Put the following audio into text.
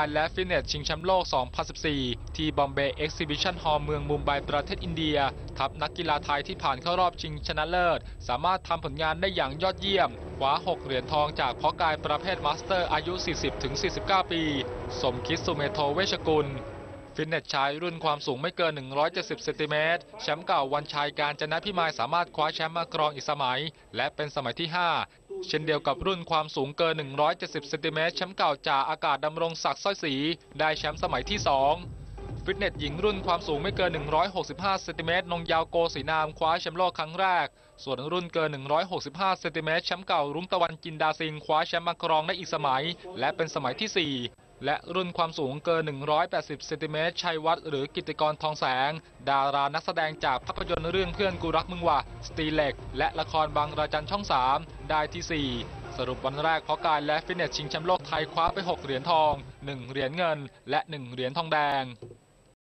ายและฟิตเนสชิงแชมป์โลก 2014 ที่บอมเบย์เอ็กซิบิชันฮอลล์เมืองมุมไบประเทศอินเดีย ทัพนักกีฬาไทยที่ผ่านเข้ารอบชิงชนะเลิศ สามารถทำผลงานได้อย่างยอดเยี่ยมคว้า 6 เหรียญทองจากเพาะกายประเภทมาสเตอร์อายุ 40-49 ปี สมคิดสุเมโทเวชกุลฟิตเนสชายรุ่นความสูงไม่เกิน 170 เซนติเมตร แชมป์เก่าวันชัยการจนะพิมายสามารถคว้าแชมป์มาครองอีกสมัย และเป็นสมัยที่ 5 เช่นเดียวกับรุ่นความสูงเกิน 170 เซนติเมตรแชมป์เก่าจ่าอากาศดำรงศักดิ์สร้อยศรีได้แชมป์สมัยที่ 2 ฟิตเนสหญิงรุ่นความสูงไม่เกิน 165 เซนติเมตรนงยาวโกศรีนามคว้าแชมป์โลกครั้งแรก ส่วนรุ่นเกิน 165 เซนติเมตรแชมป์เก่ารุ้งตะวันจินดาซิงคว้าแชมป์มาครองได้อีกสมัย และเป็นสมัยที่ 4 และรุ่นความสูงเกิน 180 เซนติเมตรชัยวัฒน์หรือกิตติกรทองแสง ดารานักแสดงจากภาพยนตร์เรื่องเพื่อนกูรักมึงว่ะสตีเล็ก และละครบางราจันช่อง 3 ได้ที่ 4 สรุปวันแรกเพาะกายและฟิตเนสชิงแชมป์โลกไทยคว้าไป 6 เหรียญทอง 1 เหรียญเงิน และ 1 เหรียญทองแดง